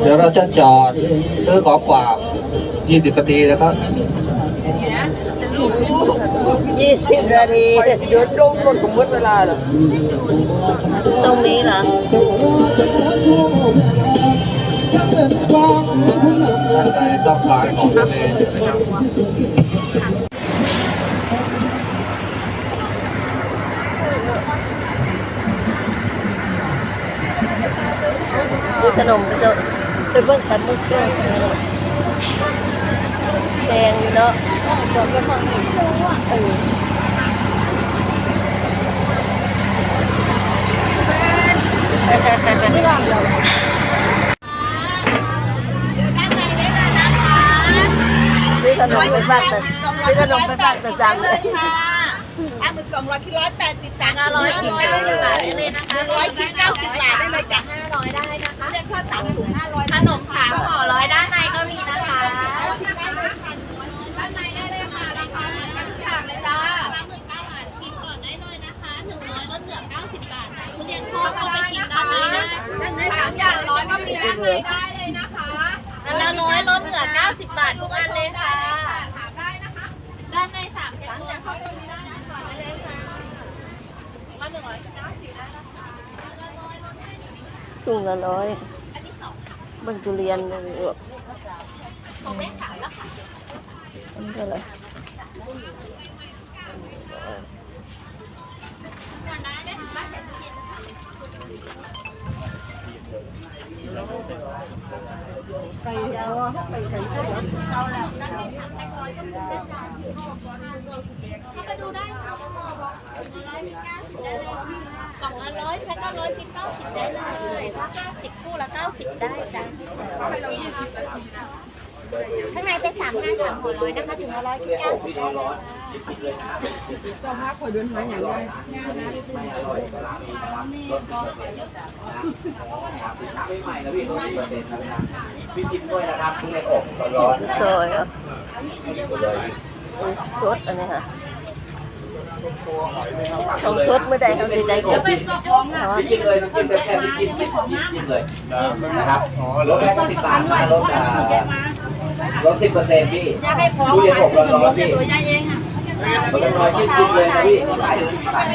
เดี๋ยวเราจะจอดซื้อของฝาก20นาทีนะครับยี่สิบนาทีเดี๋ยวโดนคนของมืดเวลาเหรอ ตรงนี้เหรอท่านใดต้องการของทะเลนะครับซื้อขนมไปเจอะ ไปเบิ่งกันมึกด้วยแดงอยู่เนาะบอกก็ฟังเออซื้อขนมไปบ้างแต่ซื้อขนมไปบ้างแต่สั่งเลยค่ะอะหมึกสองร้อยคิดร้อยแปดสิบจ้ะร้อยร้อยได้เลยนะคะร้อยคิดเก้าสิบบาทได้เลยจ้ะห้าร้อยได้นะคะเรียกค่าสามถุง ลดเหลือเก้าสิบบาทจ้ะทุเรียนทอดก็ไปกินได้นะสามอย่างร้อยก็มีด้านในได้เลยนะคะอันละร้อยลดเหลือเก้าสิบบาททุกอันเลยค่ะ ถามได้นะคะ ด้านในสามอย่างเนี่ยเข้าไปดูได้นะก่อนได้เลยค่ะมาหนึ่งร้อยเก้าสิบได้นะคะแล้วร้อยลดให้ถุงละร้อยอันนี้สองค่ะเบิ่งทุเรียนเลยของแม่ขายแล้วค่ะอันนี้ก็เลย เข้าไปดูได้ค่ะกล่องละร้อยแพ็คละร้อยคิดเก้าสิบได้เลยถ้าห้าสิบคู่ละเก้าสิบได้จ้ะข้างในเป็นสามห้าสามหัวร้อยนะคะถึงร้อยคิดเก้าสิบได้เลยก็มาคอยเดินหาอย่างไร พี่ชิมด้วยนะครับทุเรียนอบร้อนซอยอะสดอันนี้ค่ะของสดเมื่อใดเขาจะได้กินแต่ว่าพี่ชิมเลยน้ำจิ้มแค่พี่ชิมชิมเลยนะครับลดแค่สิบบาทมาลดลดสิบเปอร์เซ็นต์พี่ทุเรียนอบร้อนๆพี่ตัวยายเองอะมันเป็นรอยยืดเลยนะพี่ขายอยู่ที่ขาย